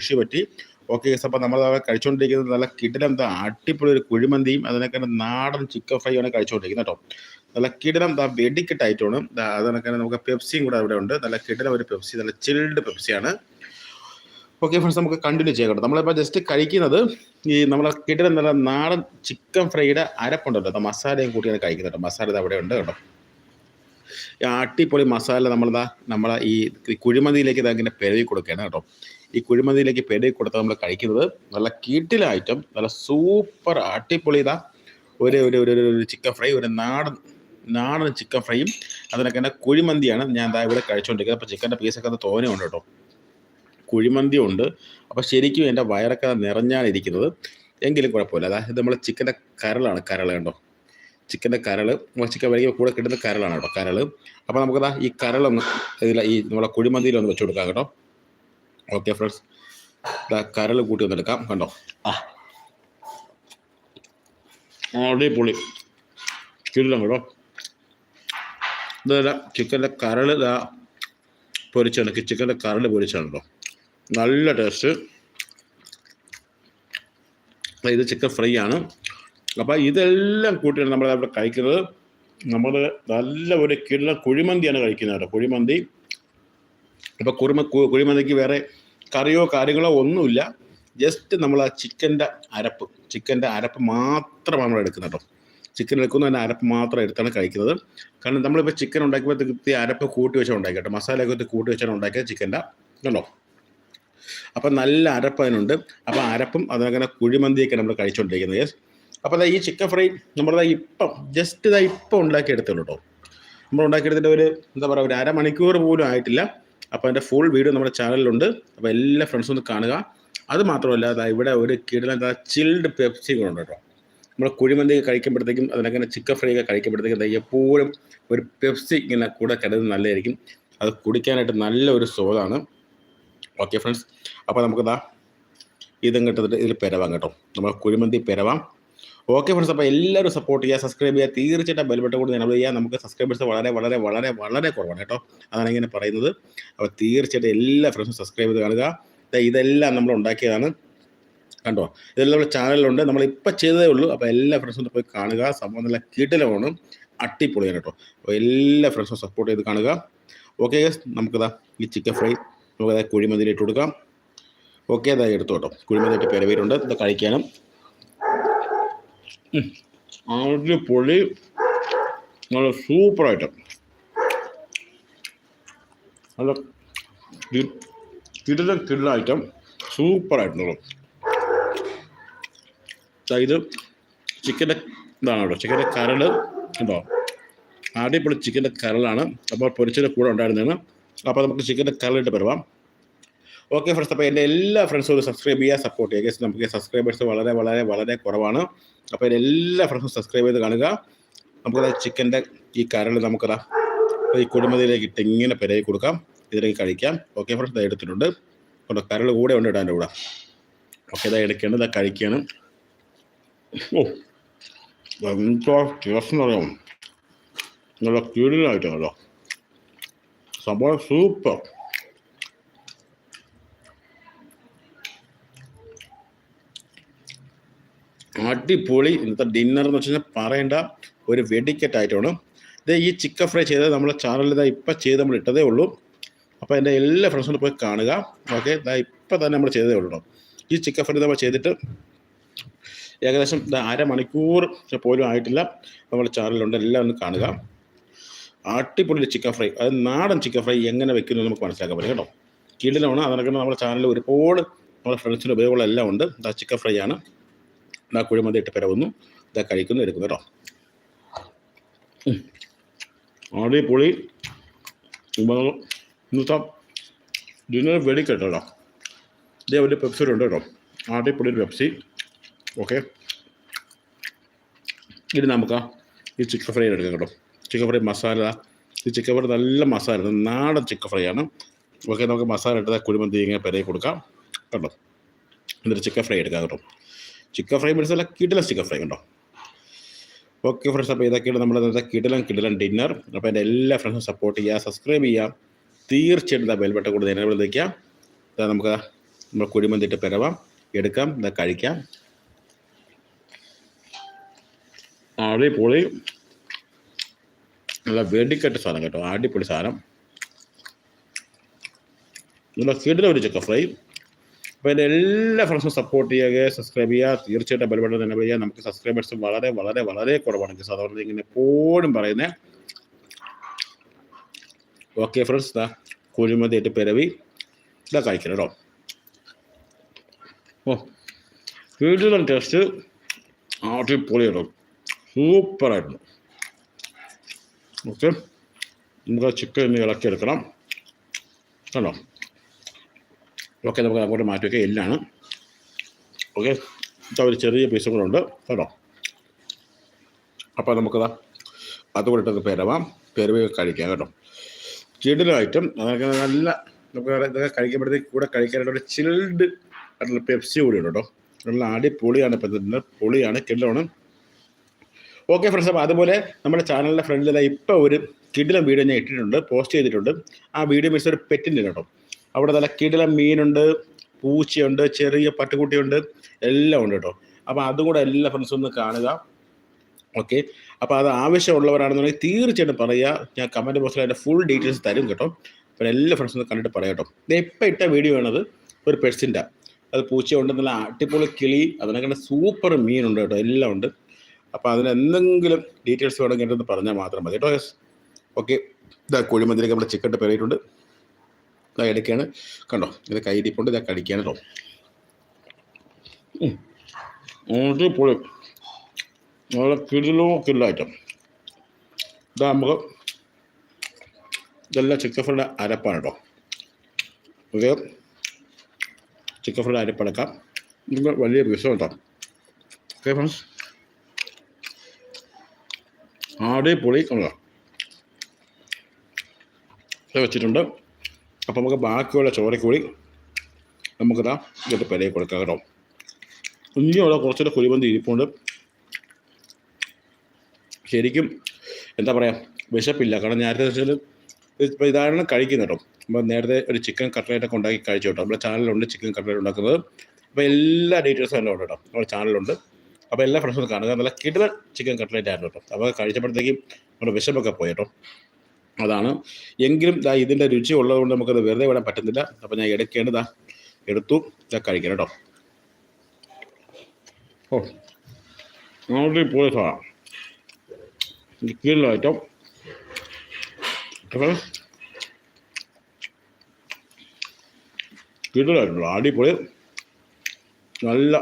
Issue പറ്റി. Okay അപ്പോൾ നമ്മൾ കഴിച്ചുകൊണ്ടിരിക്കുന്നത് നല്ല കിടിലം എന്താ അടിപൊളി ഒരു കുഴിമന്തിയും അതിനൊക്കെ നാടൻ ചിക്കൻ ഫ്രൈ ആണ് കഴിച്ചുകൊണ്ടിരിക്കുന്നത് കേട്ടോ. നല്ല കിടിലം എന്താ വെടിക്കെട്ടായിട്ടാണ് അതിനൊക്കെ നമുക്ക് പെപ്സിയും കൂടെ അവിടെ ഉണ്ട്. നല്ല കിടിലം ഒരു പെപ്സി നല്ല ചിൽഡ് പെപ്സിയാണ് ഓക്കെ ഫ്രണ്ട്സ് നമുക്ക് കണ്ടിന്യൂ ചെയ്യാം കേട്ടോ. നമ്മളിപ്പോൾ ജസ്റ്റ് കഴിക്കുന്നത് ഈ നമ്മളെ കിടിലം നല്ല നാടൻ ചിക്കൻ ഫ്രൈയുടെ അരപ്പുണ്ടല്ലോ കേട്ടോ. മസാലയും കൂട്ടിയാണ് കഴിക്കുന്നത് കേട്ടോ. മസാല അവിടെ ഉണ്ട് കേട്ടോ. അടിപൊളി മസാല നമ്മളെന്താ നമ്മളെ ഈ കുഴിമന്തിയിലേക്ക് ഇതാ ഇങ്ങനെ പെരവി കൊടുക്കുകയാണ് കേട്ടോ. ഈ കുഴിമന്തിയിലേക്ക് പേടി കൊടുത്താൽ നമ്മൾ കഴിക്കുന്നത്. നല്ല കീട്ടിൽ ഐറ്റം നല്ല സൂപ്പർ അടിപൊളി ഒരു ഒരു ഒരു ഒരു ചിക്കൻ ഫ്രൈ ഒരു നാടൻ നാടൻ ചിക്കൻ ഫ്രൈയും അതിനൊക്കെ തന്നെ കുഴിമന്തിയാണ് ഞാൻ ദാ ഇവിടെ കഴിച്ചുകൊണ്ടിരിക്കുന്നത് അപ്പോൾ ചിക്കന്റെ പീസൊക്കെ അത് ഉണ്ട് കേട്ടോ. കുഴിമന്തി ഉണ്ട്. അപ്പോൾ ശരിക്കും എന്റെ വയറൊക്കെ നിറഞ്ഞാണ് ഇരിക്കുന്നത്. എങ്കിലും കുഴപ്പമില്ല. അതായത് നമ്മൾ ചിക്കന്റെ കരളാണ്. കരൾ കണ്ടോ? ചിക്കന്റെ കരൾ ചിക്കൻ വരിക കൂടെ കിട്ടുന്ന കരളാണ് കേട്ടോ കരൾ അപ്പോൾ നമുക്കതാ ഈ കരളൊന്ന് ഇതിൽ ഈ നമ്മളെ കുഴിമന്തിയിലൊന്ന് വെച്ച് കൊടുക്കാം കേട്ടോ. ഓക്കെ ഫ്രണ്ട്സ് കരൽ കരൾ കൂട്ടി ഒന്നെടുക്കാം കണ്ടോ? ആ. അടിപൊളി. കിടിലം കേട്ടോ. ഇതല്ല ചിക്കന്റെ കരൾ ഇതാ പൊരിച്ചാണ്. ചിക്കന്റെ കരൾ പൊരിച്ചാണ് കേട്ടോ. നല്ല ടേസ്റ്റ് ഇത് ചിക്കൻ ഫ്രൈ ആണ്. അപ്പോൾ ഇതെല്ലാം കൂട്ടിയാണ് നമ്മൾ അവിടെ കഴിക്കുന്നത്. നമ്മൾ നല്ല ഒരു കിള്ള കുഴിമന്തിയാണ് കഴിക്കുന്നത് കേട്ടോ. കുഴിമന്തി ഇപ്പോൾ കുറുമ കുഴിമന്തിക്ക് വേറെ കറിയോ കാര്യങ്ങളോ ഒന്നുമില്ല. ജസ്റ്റ് നമ്മൾ ആ ചിക്കന്റെ അരപ്പ് ചിക്കന്റെ അരപ്പ് മാത്രം നമ്മൾ എടുക്കുന്നത് കേട്ടോ ചിക്കൻ എടുക്കുന്ന തന്നെ അരപ്പ് മാത്രം എടുത്താണ് കഴിക്കുന്നത്. കാരണം നമ്മളിപ്പോൾ ചിക്കൻ ഉണ്ടാക്കിയപ്പോഴത്തേക്ക് അരപ്പ് കൂട്ടി വെച്ചാൽ ഉണ്ടാക്കി കേട്ടോ മസാലയൊക്കെ കൂട്ടി വെച്ചാണ് ഉണ്ടാക്കിയത് ചിക്കന്റെ കണ്ടോ? അപ്പം നല്ല അരപ്പ് അതിനുണ്ട്. അപ്പം അരപ്പും അതങ്ങനെ കുഴിമന്തിയൊക്കെ നമ്മൾ കഴിച്ചുകൊണ്ടിരിക്കുന്നത് യെസ് അപ്പോൾ ഈ ചിക്കൻ ഫ്രൈ നമ്മുടെ ഇപ്പം ജസ്റ്റ് ഇതാ ഇപ്പം ഉണ്ടാക്കിയെടുത്തുള്ളൂ കേട്ടോ നമ്മൾ ഉണ്ടാക്കിയെടുത്തിട്ട് ഒരു എന്താ പറയുക ഒരു അരമണിക്കൂർ പോലും ആയിട്ടില്ല. അപ്പോൾ അതിന്റെ ഫുൾ വീഡിയോ നമ്മുടെ ചാനലിലുണ്ട് അപ്പോൾ എല്ലാ ഫ്രണ്ട്സും ഒന്ന് കാണുക. അത് മാത്രമല്ല അതാ ഇവിടെ ഒരു കിടലം ചിൽഡ് പെപ്സി ഉണ്ട് കേട്ടോ. നമ്മൾ കുഴിമന്തി കഴിക്കുമ്പോഴത്തേക്കും അതിനങ്ങനെ ചിക്കൻ ഫ്രൈ ഒക്കെ കഴിക്കുമ്പോഴത്തേക്കും എപ്പോഴും ഒരു പെപ്സി ഇങ്ങനെ കൂടെ കിടന്ന് നല്ലതായിരിക്കും. അത് കുടിക്കാനായിട്ട് നല്ല ഒരു സ്വാദാണ്. ഓക്കെ ഫ്രണ്ട്സ് അപ്പോൾ നമുക്കിതാ ഇതും കിട്ടുന്നിട്ട് ഇതിൽ പെരവാം കേട്ടോ. നമ്മൾ കുഴിമന്തി പെരവാം. ഓക്കെ ഫ്രണ്ട്സ് അപ്പോൾ എല്ലാവരും സപ്പോർട്ട് ചെയ്യുക സബ്സ്ക്രൈബ് ചെയ്യുക. തീർച്ചയായിട്ടും ബെൽബട്ടൺ കൂടി എനബിൾ ചെയ്യുക. നമുക്ക് സബ്സ്ക്രൈബേഴ്സ് വളരെ വളരെ വളരെ വളരെ കുറവാണ് കേട്ടോ. അതാണ് ഇങ്ങനെ പറയുന്നത്. അപ്പോൾ തീർച്ചയായിട്ടും എല്ലാ ഫ്രണ്ട്സും സബ്സ്ക്രൈബ് ചെയ്ത് കാണുക. ഇതെല്ലാം നമ്മൾ ഉണ്ടാക്കിയതാണ്. കണ്ടോ? ഇതെല്ലാം നമ്മുടെ ചാനലിലുണ്ട് നമ്മൾ ഇപ്പം ചെയ്തതേ ഉള്ളൂ. അപ്പോൾ എല്ലാ ഫ്രണ്ട്സും പോയി കാണുക. സംഭവം നല്ല കീട്ടിലമാണ് അട്ടിപ്പൊളിയാണ് കേട്ടോ. അപ്പോൾ എല്ലാ ഫ്രണ്ട്സും സപ്പോർട്ട് ചെയ്ത് കാണുക. ഓക്കെ നമുക്കിതാ ഈ ചിക്കൻ ഫ്രൈ നമുക്കതാ കുഴിമന്തിയിൽ ഇട്ട് കൊടുക്കാം. ഓക്കെ അതായത് എടുത്തു കേട്ടോ. കുഴിമന്തിയിട്ട് പെരവീരുണ്ട്. ഇത് കഴിക്കാനും. അടിപൊളി. നല്ല സൂപ്പർ സൂപ്പറായിട്ട് നല്ല കിടിലം കിടിലം ഐറ്റം സൂപ്പറായിട്ടുള്ളൂ ദാ ഇത് ചിക്കന്റെ ഇതാണ് കേട്ടോ. ചിക്കന്റെ കരൾ ഉണ്ടോ? അടിപൊളി ചിക്കന്റെ കരളാണ്. അപ്പോൾ പൊരിച്ചതിന്റെ കൂടെ ഉണ്ടായിരുന്നതാണ്. അപ്പോൾ നമുക്ക് ചിക്കന്റെ കരളിട്ട് വരുവാം ഓക്കെ ഫ്രണ്ട്സ് അപ്പോൾ എന്റെ എല്ലാ ഫ്രണ്ട്സും സബ്സ്ക്രൈബ് ചെയ്യുക സപ്പോർട്ട് ചെയ്യുക നമുക്ക് സബ്സ്ക്രൈബേഴ്സ് വളരെ വളരെ വളരെ കുറവാണ്. അപ്പോൾ എല്ലാ ഫ്രണ്ട്സും സബ്സ്ക്രൈബ് ചെയ്ത് കാണുക. നമുക്കത് ചിക്കന്റെ ഈ കരൾ നമുക്കതാ ഈ കുടുംബത്തിലേക്ക് ഇട്ട് ഇങ്ങനെ പെരകി കൊടുക്കാം. ഇതിലേക്ക് കഴിക്കാം. ഓക്കെ ഫ്രണ്ട്സ് ഇത് എടുത്തിട്ടുണ്ട്. കൊണ്ട് കരൾ കൂടെ ഉണ്ട് ഇടാന്റെ കൂടെ. ഓക്കെ ഇതാ എടുക്കേണ്ടത് ഇതാ കഴിക്കണം. ഓ എന്തോ ടേസ്റ്റ് എന്ന് പറയാം നല്ല കീഴിലായിട്ടാണല്ലോ സംഭവം സൂപ്പർ അടിപൊളി ഇന്നത്തെ ഡിന്നർ എന്ന് വെച്ച് പറയേണ്ട ഒരു വെടിക്കെട്ട് ആയിട്ടാണ്. ഇത് ഈ ചിക്കൻ ഫ്രൈ ചെയ്തത് നമ്മളെ ചാനലിൽ ഇതാ ഇപ്പം ചെയ്ത് നമ്മൾ ഇട്ടതേ ഉള്ളൂ. അപ്പോൾ എന്റെ എല്ലാ ഫ്രണ്ട്സിനും പോയി കാണുക. ഓക്കെ ഇതാ ഇപ്പം തന്നെ നമ്മൾ ചെയ്തതേ ഉള്ളൂ. ഈ ചിക്കൻ ഫ്രൈ നമ്മൾ ചെയ്തിട്ട് ഏകദേശം അരമണിക്കൂർ പോലും ആയിട്ടില്ല. നമ്മുടെ ചാനലിലുണ്ട് എല്ലാം ഒന്ന് കാണുക. അടിപൊളി ചിക്കൻ ഫ്രൈ അത് നാടൻ ചിക്കൻ ഫ്രൈ എങ്ങനെ വെക്കുന്നു നമുക്ക് മനസ്സിലാക്കാൻ പറ്റും കേട്ടോ കീഴിലാണ് അതിനൊക്കെ നമ്മുടെ ചാനലിൽ ഒരുപാട് നമ്മുടെ ഫ്രണ്ട്സിന് ഉപയോഗമുള്ള എല്ലാം ഉണ്ട്. ചിക്കൻ ഫ്രൈ ആണ്. ഇതാ കുഴിമന്തി ഇട്ട് പിരവുന്നു. ഇതാ കഴിക്കുന്നു എടുക്കുന്നു കേട്ടോ അടിപൊളി. ഇന്നത്തെ ഡിന്നർ വെടിക്കട്ടോ കേട്ടോ ഇതേ ഒരു പെപ്സി ഉണ്ട് കേട്ടോ അടിപൊളി ഒരു പെപ്സി ഓക്കെ ഇത് നമുക്ക് ഈ ചിക്കൻ ഫ്രൈ എടുക്കാം കേട്ടോ. ചിക്കൻ ഫ്രൈ മസാല ഈ ചിക്കൻ ഫ്രൈ നല്ല മസാല നാടൻ ചിക്കൻ ഫ്രൈ ആണ്. ഓക്കെ നമുക്ക് മസാല ഇട്ടത് കുഴിമന്തി ഇങ്ങനെ പെരയിൽ കൊടുക്കാം. കേട്ടോ എന്നിട്ട് ചിക്കൻ ഫ്രൈ എടുക്കാം കേട്ടോ. ചിക്കൻ ഫ്രൈ മേടിച്ചല്ല കിടലൻ കിടിലം ചിക്കൻ ഫ്രൈ ഉണ്ടോ? ഓക്കെ ഫ്രണ്ട്സ് അപ്പോൾ ഇതൊക്കെയാണ് നമ്മൾ ഇന്നത്തെ കിടിലം കിടിലം ഡിന്നർ. അപ്പോൾ എന്റെ എല്ലാ ഫ്രണ്ട്സും സപ്പോർട്ട് ചെയ്യുക സബ്സ്ക്രൈബ് ചെയ്യുക. തീർച്ചയായിട്ടും ബെൽ ബട്ടൺ കൂടെ നേരെ വിളിക്കാം ഇതാ നമുക്ക് നമ്മൾ കുഴിമന്തിട്ട് പിറവാം എടുക്കാം ഇതാ കഴിക്കാം. അടിപൊളി. നല്ല വെടിക്കെട്ട സാധനം കേട്ടോ അടിപൊളി സാധനം. നല്ല കിടില ഒരു ചിക്കൻ ഫ്രൈ. അപ്പോൾ എന്റെ എല്ലാ ഫ്രണ്ട്സും സപ്പോർട്ട് ചെയ്യുക സബ്സ്ക്രൈബ് ചെയ്യുക. തീർച്ചയായിട്ടും ബലപ്പെട്ട് തന്നെ ചെയ്യുക. നമുക്ക് സബ്സ്ക്രൈബേഴ്സ് വളരെ വളരെ വളരെ കുറവാണ്. സാധാരണ ഇങ്ങനെ എപ്പോഴും പറയുന്നത് ഓക്കെ ഫ്രണ്ട്സ് ഇതാ കുഴിമതിയായിട്ട് പിരവി. ഇതാ കഴിക്കണം കേട്ടോ. ഓ വീട്ടിലും ടേസ്റ്റ് അടിപൊളിയാണോ സൂപ്പറായിരുന്നു ഓക്കെ നമുക്ക് ചിക്കൻ ഇളക്കിയെടുക്കണം. കണ്ടോ? ഓക്കെ നമുക്ക് അങ്ങോട്ട് മാറ്റി വയ്ക്കാം എല്ലാണ്. ഓക്കെ. ഒരു ചെറിയ പീസും കൂടെ ഉണ്ട്. കേട്ടോ? അപ്പോൾ നമുക്കതാ അതുകൂടെ ഇട്ടത് പെരവാം. പെരവ് കഴിക്കാം കേട്ടോ. കിടിലം അതൊക്കെ നല്ല നമുക്ക് ഇതൊക്കെ കഴിക്കുമ്പോഴത്തേക്ക് കൂടെ കഴിക്കാനായിട്ട് ഒരു ചിൽഡ് ആയിട്ടുള്ള പെപ്സി കൂടി ഉണ്ട് കേട്ടോ. നല്ല അടിപൊളിയാണ് ഇപ്പം തന്നെ പൊളിയാണ് കിടിലമാണ്. ഓക്കെ ഫ്രണ്ട്സ് അപ്പോൾ അതുപോലെ നമ്മുടെ ചാനലിന്റെ ഫ്രണ്ടിൽ ഇപ്പോൾ ഒരു കിടിലം വീഡിയോ ഞാൻ ഇട്ടിട്ടുണ്ട് പോസ്റ്റ് ചെയ്തിട്ടുണ്ട്. ആ വീഡിയോ മീൻസ് ഒരു പെറ്റിന്റെ കേട്ടോ. അവിടെ നല്ല കിടിലം മീനുണ്ട് പൂച്ചയുണ്ട് ചെറിയ പട്ടുകുട്ടിയുണ്ട് എല്ലാം ഉണ്ട് കേട്ടോ. അപ്പോൾ അതും കൂടെ എല്ലാ ഫ്രണ്ട്സും ഒന്ന് കാണുക. ഓക്കെ അപ്പോൾ അത് ആവശ്യമുള്ളവരാണെന്നുണ്ടെങ്കിൽ തീർച്ചയായിട്ടും പറയുക. ഞാൻ കമന്റ് ബോക്സിൽ അതിന്റെ ഫുൾ ഡീറ്റെയിൽസ് തരും കേട്ടോ. അപ്പോൾ എല്ലാ ഫ്രണ്ട്സും ഒന്ന് കണ്ടിട്ട് പറയാം കേട്ടോ. ഇത് ഇപ്പം ഇട്ട വീഡിയോ ആണത് ഒരു പെറ്റ്സിന്റെ അത് പൂച്ചയുണ്ട് നല്ല അടിപൊളി കിളി അതിനൊക്കെ സൂപ്പർ മീനുണ്ട് കേട്ടോ. എല്ലാം ഉണ്ട്. അപ്പോൾ അതിന് എന്തെങ്കിലും ഡീറ്റെയിൽസ് വേണമെങ്കിൽ പറഞ്ഞാൽ മാത്രം മതി കേട്ടോ യെസ് ഓക്കെ ഇതാ കുഴിമന്തിലേക്ക് നമ്മുടെ ചിക്കൻ ഇട്ട് പെരയിട്ടുണ്ട്. ഇതാ എടുക്കുകയാണ് കണ്ടോ? ഇത് കൈരിപ്പുണ്ട് ഇതൊക്കെ അടിക്കുകയാണ് കേട്ടോ. അടിപൊളി. നല്ല കിടിലോ ഐറ്റം ഇതാ നമുക്ക് ഇതെല്ലാം ചിക്കൻ ഫ്രൈഡ് അരപ്പാണ് കേട്ടോ. ഓക്കെ ചിക്കൻ ഫ്രൈഡ് അരപ്പടക്കാം. നിങ്ങൾ വലിയ പീസ് കേട്ടോ. ഓക്കെ ഫ്രണ്ട്സ് ആടി പൊളി ഇത് വെച്ചിട്ടുണ്ട്. അപ്പോൾ നമുക്ക് ബാക്കിയുള്ള ചോര കൂടി നമുക്കിതാ ഇതിന്റെ പെരയിൽ കൊടുക്കാം കേട്ടോ. ഇനിയും അവിടെ കുറച്ചുകൂടെ കുഴിമന്തി ഇരിപ്പുണ്ട്. ശരിക്കും എന്താ പറയുക വിശപ്പില്ല. കാരണം നേരത്തെ വെച്ചാൽ ഇപ്പോൾ ഇതാണ് കഴിക്കുന്നത് കേട്ടോ. അപ്പോൾ നേരത്തെ ഒരു ചിക്കൻ കട്ട്ലേറ്റൊക്കെ ഉണ്ടാക്കി കഴിച്ചു കേട്ടോ. നമ്മുടെ ചാനലുണ്ട് ചിക്കൻ കട്ട്ലേറ്റ് ഉണ്ടാക്കുന്നത്. അപ്പോൾ എല്ലാ ഡീറ്റെയിൽസും എല്ലാം ഉണ്ട് കേട്ടോ. നമ്മുടെ ചാനലുണ്ട് അപ്പോൾ എല്ലാ ഫ്രണ്ട്സും കാണുക. നല്ല കിടലൻ ചിക്കൻ കട്ട്ലേറ്റ് ആയിരുന്നു കേട്ടോ. അപ്പോൾ കഴിച്ചപ്പോഴത്തേക്കും നമ്മുടെ വിശപ്പൊക്കെ പോയി കേട്ടോ. അതാണ്. എങ്കിലും ദാ ഇതിന്റെ രുചി ഉള്ളതുകൊണ്ട് നമുക്കത് വെറുതെ വിടാൻ പറ്റുന്നില്ല. അപ്പോൾ ഞാൻ എടുക്കേണ്ടതാ എടുത്തു. ഇതാ കഴിക്കണം കേട്ടോ. ഓ. പോയി പോയ സാധനം കിലോ ഐറ്റം കിടലായിട്ടുള്ളൂ അടിപൊളി നല്ല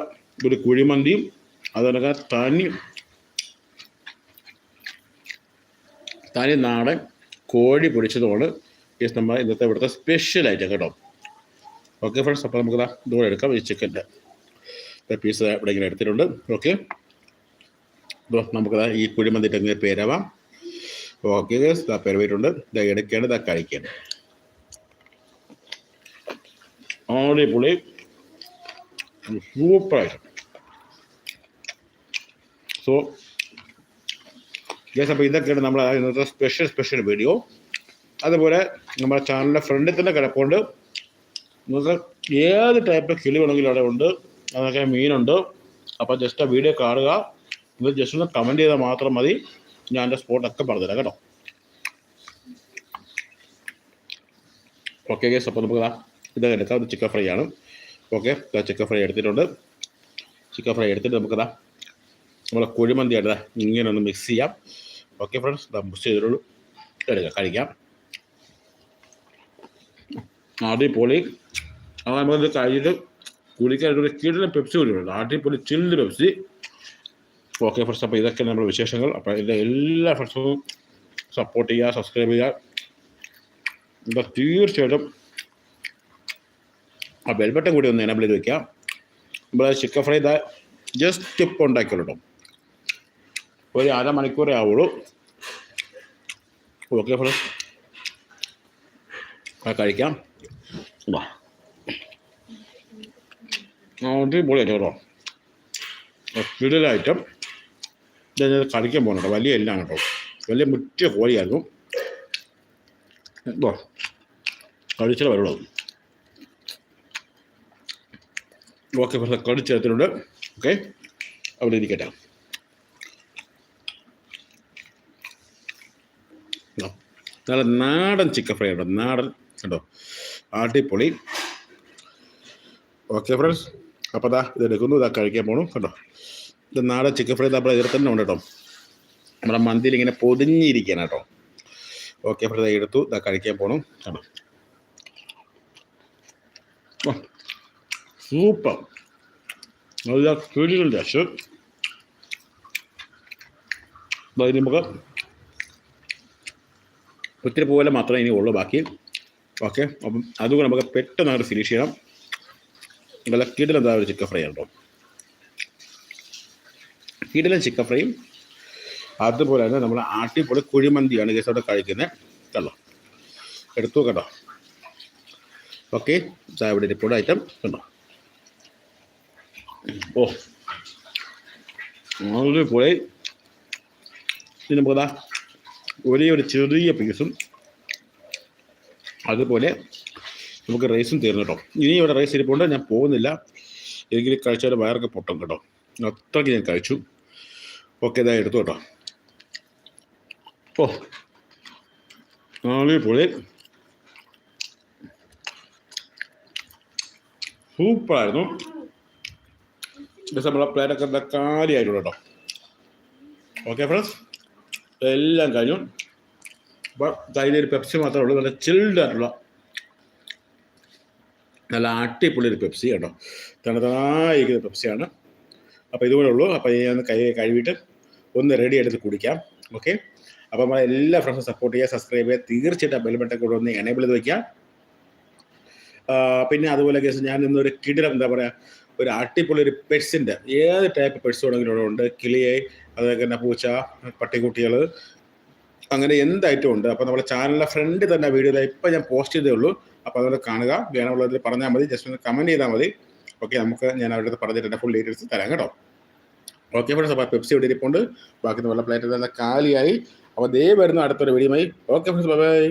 ഒരു കുഴിമന്തിയും അതിനൊക്കെ തനി തനി നാടൻ കോഴി പൊടിച്ചതുകൊണ്ട് ഈ നമ്മൾ ഇന്നത്തെ ഇവിടുത്തെ സ്പെഷ്യൽ ഐറ്റം കേട്ടോ. ഓക്കെ ഫ്രണ്ട്സ് അപ്പോൾ നമുക്ക് ഇതുകൂടെ എടുക്കാം. ഈ ചിക്കന്റെ പീസ് ഇവിടെ ഇങ്ങനെ എടുത്തിട്ടുണ്ട്. ഓക്കെ അപ്പോൾ നമുക്ക് ഈ കുഴിമന്തിട്ട് ഇങ്ങനെ പേരാവാം. ഓക്കെ ഇതാ പേരവേറ്റുണ്ട് ഇതാ എടുക്കേണ്ടത് ഇതാ കഴിക്കേണ്ടത്. പുളി സൂപ്പറായിട്ട് സോ യെസ് അപ്പോൾ ഇതൊക്കെയാണ് നമ്മൾ ഇന്നത്തെ സ്പെഷ്യൽ സ്പെഷ്യൽ വീഡിയോ അതുപോലെ നമ്മുടെ ചാനലിന്റെ ഫ്രണ്ടിൽ തന്നെ കിടപ്പുണ്ട്. ഇന്നത്തെ ഏത് ടൈപ്പ് കിളി വേണമെങ്കിലും അവിടെ ഉണ്ട്. അതൊക്കെ മീനുണ്ട് അപ്പോൾ ജസ്റ്റ് ആ വീഡിയോ കാണുക. നിങ്ങൾ ജസ്റ്റ് ഒന്ന് കമന്റ് ചെയ്താൽ മാത്രം മതി. ഞാൻ എന്റെ സ്പോട്ടൊക്കെ പറഞ്ഞുതരാം കേട്ടോ. ഓക്കെ ഗേസ് അപ്പോൾ നമുക്ക് ഇത് എടുക്കാം. ചിക്കൻ ഫ്രൈ ആണ്. ഓക്കെ ചിക്കൻ ഫ്രൈ എടുത്തിട്ടുണ്ട്. ചിക്കൻ ഫ്രൈ എടുത്തിട്ട് നമുക്കതാ നമ്മളെ കുഴിമന്തി എടുത്താ ഇങ്ങനെ ഒന്ന് മിക്സ് ചെയ്യാം ഓക്കെ ഫ്രണ്ട്സ് മിക്സ് എടുക്കുക എടുക്കാം കഴിക്കാം. അടിപൊളി. അത് നമുക്കിത് കഴിഞ്ഞിട്ട് കുടിക്കാനായിട്ട് കിടിലൻ പെപ്സി കുടിക്കുന്നുണ്ട് അടിപൊളി ചില്ല് പെപ്സി ഓക്കെ ഫ്രണ്ട്സ് അപ്പോൾ ഇതൊക്കെ നമ്മുടെ വിശേഷങ്ങൾ. അപ്പോൾ ഇതിന്റെ എല്ലാ ഫ്രണ്ട്സും സപ്പോർട്ട് ചെയ്യുക സബ്സ്ക്രൈബ് ചെയ്യുക. ഇപ്പം തീർച്ചയായിട്ടും ആ ബെൽബട്ടൻ കൂടി ഒന്ന് എനബിൾ ചെയ്ത് വെക്കാം. നമ്മൾ ചിക്കൻ ഫ്രൈ ഇതാ ജസ്റ്റ് ഇപ്പോൾ ഉണ്ടാക്കിയുള്ളൂ ഒരു അരമണിക്കൂറേ ആവുള്ളൂ. ഓക്കെ ഫ്രണ്ട്സ് കഴിക്കാം. വാ അടിപൊളിയായിട്ട് കേട്ടോ. ഐറ്റം ഇത് കഴിക്കാൻ പോകണം കേട്ടോ. വലിയ എല്ലാം കേട്ടോ. വലിയ മുറ്റിയ കോഴിയായിരുന്നു. എന്തോ കടിച്ചത് വരുള്ളൂ. ഓക്കെ ഫ്രണ്ട്സ് കടിച്ചെടുത്തിട്ടുണ്ട് ഓക്കെ അവിടെ ഇരിക്കട്ടെ ആ, നല്ല നാടൻ ചിക്കൻ ഫ്രൈ ഉണ്ട്? നാടൻ കണ്ടോ? അടിപൊളി. ഓക്കെ ഫ്രണ്ട്സ് അപ്പോൾ അതാ ഇത് എടുക്കുന്നു. ഇതാ കഴിക്കാൻ പോകണം കണ്ടോ? ഇത് നാടൻ ചിക്കൻ ഫ്രൈ നമ്മുടെ ഇതിൽ തന്നെ ഉണ്ട് കേട്ടോ. നമ്മുടെ മന്തിയിൽ ഇങ്ങനെ പൊതിഞ്ഞിരിക്കണം കേട്ടോ. ഓക്കെ ഇത് എടുത്തു. ഇതാ കഴിക്കാൻ പോകണം കണ്ടോ? വാ, സൂപ്പർ. നല്ല കിഴികളുടെ അശ്വ. നമുക്ക് ഒത്തിരി പോലെ മാത്രമേ ഇനി ഉള്ളൂ ബാക്കി. ഓക്കെ അപ്പം അതുകൊണ്ട് നമുക്ക് പെട്ടെന്ന് അങ്ങോട്ട് ഫിനിഷ് ചെയ്യണം നല്ല കിടിലം എന്താ ഒരു ചിക്കൻ ഫ്രൈ ഉണ്ടോ കിടിലൻ ചിക്കൻ ഫ്രൈയും അതുപോലെ തന്നെ നമ്മൾ ആട്ടിപ്പൊളി കുഴിമന്തിയാണ് അവിടെ കഴിക്കുന്നത് കണ്ടോ? എടുത്തു കേട്ടോ. ഓക്കെ ഇവിടെ ഇരിപ്പുള്ള ഐറ്റം കണ്ടോ? ഓ അതുപോലെ ഇനി നമുക്കതാ ഒരേ ഒരു ചെറിയ പീസും അതുപോലെ നമുക്ക് റൈസും തീർന്നു കേട്ടോ. ഇനി ഇവിടെ റൈസ് ഇരിപ്പുണ്ട്. ഞാൻ പോകുന്നില്ല. എനിക്ക് കഴിച്ചാൽ വയറൊക്കെ പൊട്ടും കേട്ടോ. അത്രയ്ക്ക് ഞാൻ കഴിച്ചു. ഓക്കെ ഇതായി എടുത്തു കേട്ടോ. ഓ അടിപൊളി. സൂപ്പറായിരുന്നു നമ്മളെ പ്ലേറ്റൊക്കെ കാര്യമായിട്ടുള്ളൂ കേട്ടോ. ഓക്കെ ഫ്രണ്ട്സ് എല്ലാം കഴിഞ്ഞു. ഒരു പെപ്സി മാത്രമേ ഉള്ളൂ. നല്ല ചിൽഡ് ആയിട്ടുള്ള നല്ല അടിപൊളി ഒരു പെപ്സി കേട്ടോ. തണുതായിരിക്കുന്ന പെപ്സിയാണ് അപ്പോൾ ഇതുപോലെ ഉള്ളൂ. അപ്പോൾ ഒന്ന് കൈ കഴുകിയിട്ട് ഒന്ന് റെഡി എടുത്ത് കുടിക്കാം. ഓക്കെ അപ്പോൾ നമ്മളെ എല്ലാ ഫ്രണ്ട്സും സപ്പോർട്ട് ചെയ്യുക സബ്സ്ക്രൈബ് ചെയ്യുക. തീർച്ചയായിട്ടും ബെൽബട്ടൊക്കെ കൂടെ ഒന്ന് എനേബിൾ ചെയ്ത് വയ്ക്കുക പിന്നെ അതുപോലെ കേസ് ഞാൻ ഇന്നൊരു കിടിലം എന്താ പറയുക ഒരു അടിപൊളി ഒരു പെറ്റ്സിന്റെ ഏത് ടൈപ്പ് പെറ്റ്സ് വേണമെങ്കിലും ഉണ്ട്. കിളിയെ അതുപോലെ തന്നെ പൂച്ച പട്ടിക്കുട്ടികൾ അങ്ങനെ എന്ത് ഐറ്റം ഉണ്ട്. അപ്പോൾ നമ്മുടെ ചാനലിലെ ഫ്രണ്ട് തന്നെ വീഡിയോ ഇപ്പം ഞാൻ പോസ്റ്റ് ചെയ്തേ ഉള്ളൂ. അപ്പോൾ അതുകൊണ്ട് കാണുക. വേണമുള്ളതിൽ പറഞ്ഞാൽ മതി. ജസ്റ്റ് ഒന്ന് കമന്റ് ചെയ്താൽ മതി. ഓക്കെ നമുക്ക് ഞാൻ അവരുടെ പറഞ്ഞിട്ട് ഫുൾ ഡീറ്റെയിൽസ് തരാം കേട്ടോ. ഓക്കെ ഫ്രണ്ട്സ് അപ്പോൾ പെപ്സി ഇവിടെ ഇരിപ്പുണ്ട്. ബാക്കി നമ്മുടെ പ്ലേറ്റ് തന്നെ കാലിയായി. അപ്പോൾ ദേ വരുന്ന അടുത്തൊരു വീഡിയോയുമായി ഓക്കെ ഫ്രണ്ട്സ് ബൈ ബൈ